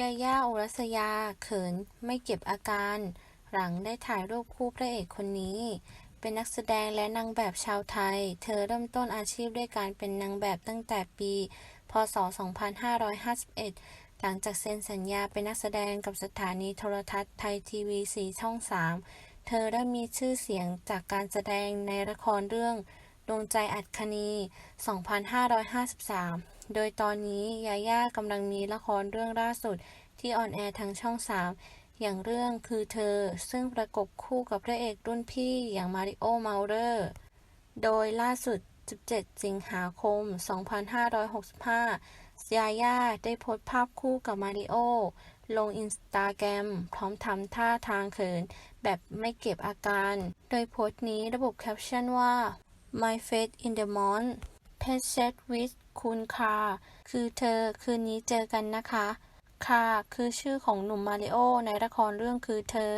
ยาย่าอุรัสยาเขินไม่เก็บอาการ หลังได้ถ่ายรูปคู่พระเอกคนนี้ เป็นนักแสดงและนางแบบชาวไทย เธอเริ่มต้นอาชีพด้วยการเป็นนางแบบตั้งแต่ปี พศ 2551 หลังจากเซ็นสัญญาเป็นนักแสดงกับสถานีโทรทัศน์ไทยทีวีสีช่อง 3 เธอได้มีชื่อเสียงจากการแสดงในละครเรื่องดวงใจอัดคนี2553 โดยตอนนี้ยาย่ากำลังมีละครเรื่องล่าสุดที่ออนแอร์ทางช่อง 3 อย่างเรื่องคือเธอ ซึ่งประกบคู่กับพระเอกรุ่นพี่อย่างมาริโอเมาเลอร์ โดยล่าสุด 17 สิงหาคม 2565 ยาย่าได้โพสต์ภาพคู่กับมาริโอลงอินสตาแกรมพร้อมทำท่าทางเขิน แบบไม่เก็บอาการ โดยโพสต์นี้ระบุแคปชั่นว่า My Face in the Mont p a c e t with คุณคาคือเธอคืนนี้เจอกันนะคะคาคือชื่อของหนุ่มมาริโอในละครเรื่องคือเธอ